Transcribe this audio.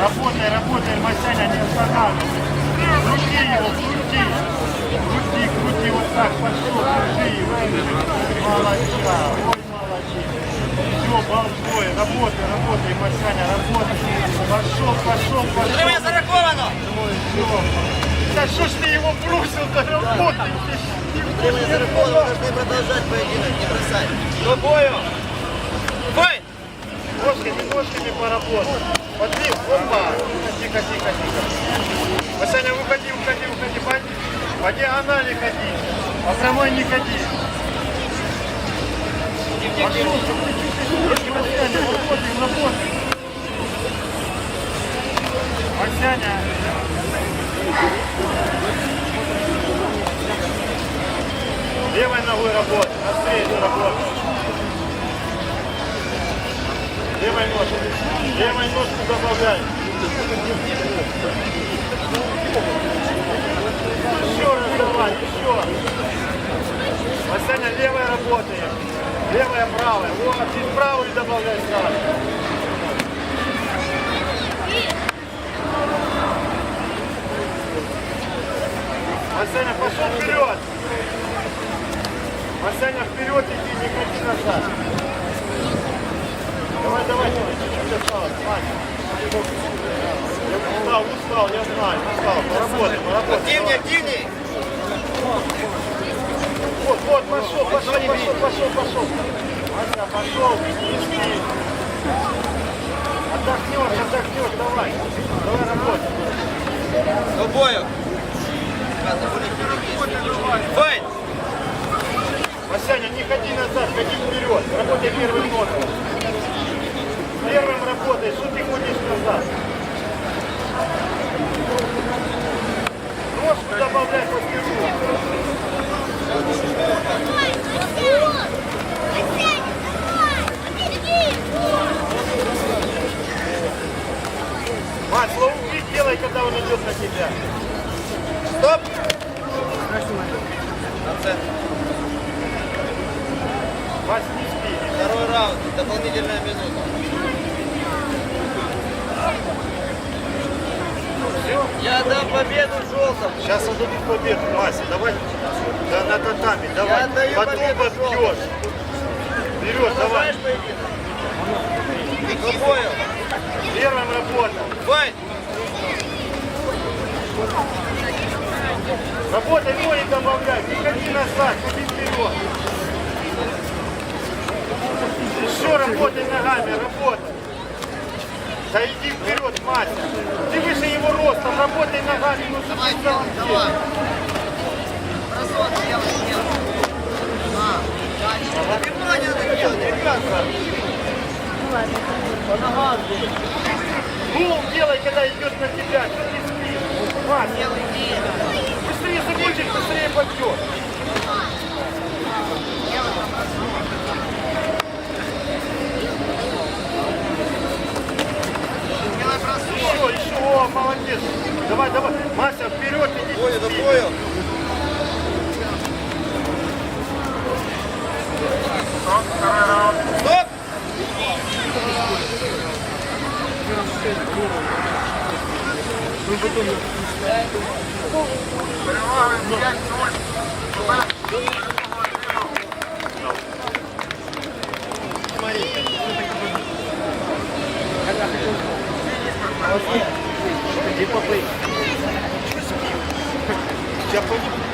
работай, работай, Масяня, не останавливай. Крути его, крути, крути, крути, вот так, пошел, крути его. Молодца, ой, молодец. Все, балдой, работай, работай, Масяня, работай. Пошел, пошел, пошел. Тримай зараховано! Ой, всё. Да что ж ты его бросил-то, работай, ты Время зараховано, должны продолжать поединок, не бросать. До бою! Бой! Ножками, ножками поработать. Подбил, опа. Тихо, тихо, тихо. Васяня, выходи, по диагонали ходи. По прямой не ходи. Пошел, Васяня, работаем, работаем. Васяня. Левой ногой работай, навстречу работай. Левой ножкой. Левой ножкой добавляй. Еще раз давай, еще. Васяня, левая работает. Левая, правая. Вот, чуть правую добавляй сразу. Васяня, пошел вперед. Васяня, вперед иди, не крути назад. Давай, давай, давай, чуть-чуть осталось, Ваня. Я устал, я знаю, устал. Поработай, поработай. Активнее, давай. активнее! Вот, вот, пошел, пошел, пошел, пошел, пошел. Вася, пошел, спи. Отдохнешь, отдохнешь, давай. Давай работай. До бою! Бой! Васяня, не ходи назад, ходи вперед. Работай первым носом. Первым работай, что ты ходишь назад? Ножку добавляй по спину. Мать, лоуки делай, когда он идет на тебя. Стоп! Не спи. Второй раунд, дополнительная минута. Все? Я дам победу желтому. Сейчас отдадут победу, Вася. Давай да, на татами. Давай. отдаю Потом победу побьешь. Вперед, давай. Работай, ноги добавляй. Не ходи назад, ходи вперед. Еще работай ногами, работай. Да иди вперед, мать. Ты выше его ростом, работай ногами. Ну что ты в самом деле? Гул делай, когда идет на тебя. Ты спишь? Мать, быстрее закончишь, быстрее пойдешь. Еще, еще, о, молодец. Давай, давай. Мася, вперед иди. Бою, до спи. Бою. Стоп! Я понимаю.